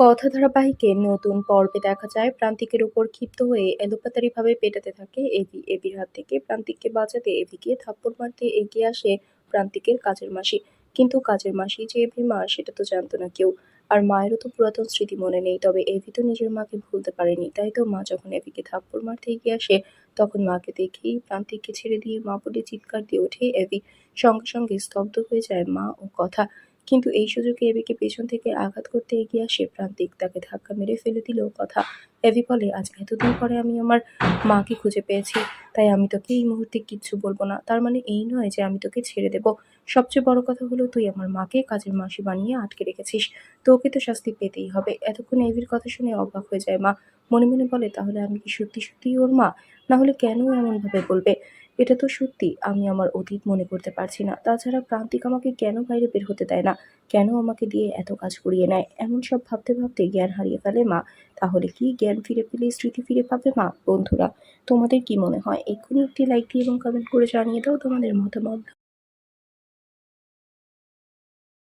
কথা ধারাবাহিকে নতুন পর্বে দেখা যায়। প্রান্তিকের উপর ক্ষিপ্ত হয়ে এলোপাতাড়িভাবে পেটাতে থাকে এভি এভির হাত থেকে প্রান্তিককে বাঁচাতে এভিকে থাপ্পড় মারতে এগিয়ে আসে প্রান্তিকের কাজের মাসি। কিন্তু কাজের মাসি যে এভির মা, সেটা তো জানতো না কেউ। আর মায়েরও তো পুরাতন স্মৃতি মনে নেই, তবে এভি তো নিজের মাকে ভুলতে পারেনি। তাই তো মা যখন এভিকে থাপ্পড় মারতে এগিয়ে আসে, তখন মাকে দেখেই প্রান্তিককে ছেড়ে দিয়ে মা বলে চিৎকার দিয়ে ওঠে এভি সঙ্গে সঙ্গে স্তব্ধ হয়ে যায় মা ও কথা। কিন্তু এই সুযোগে এভিকে পেছন থেকে আঘাত করতে এগিয়ে আসে প্রান্তিক। তাকে ধাক্কা মেরে ফেলে দিল কথা। এভি বলে, আজ এতদিন পরে আমি আমার মাকে খুঁজে পেয়েছি, তাই আমি তোকে এই মুহূর্তে কিচ্ছু বলব না। তার মানে এই নয় যে আমি তোকে ছেড়ে দেব। সবচেয়ে বড় কথা হলো, তুই আমার মাকে কাজের মাসি বানিয়ে আটকে রেখেছিস। তোকে তো শাস্তি পেতেই হবে এতক্ষণ এভির কথা শুনে অবাক হয়ে যায় মা। মনে মনে বলে, তাহলে আমি কি সত্যি সত্যিই ওর মা? না হলে কেন এমনভাবে বলবে? এটা তো সত্যি, আমি আমার অতীত মনে করতে পারছি না। তাছাড়া প্রান্তিক আমাকে কেন বাইরে বের হতে দেয় না? কেন আমাকে দিয়ে এত কাজ করিয়ে নেয়? এমন সব ভাবতে ভাবতে জ্ঞান হারিয়ে ফেলে মা। তাহলে কি জ্ঞান ফিরে পেলে, স্মৃতি ফিরে পাবে মা, বন্ধুরা? তোমাদের কি মনে হয়? এক্ষুনি একটি লাইক দিয়ে এবং কমেন্ট করে জানিয়ে দাও তোমাদের মতামত।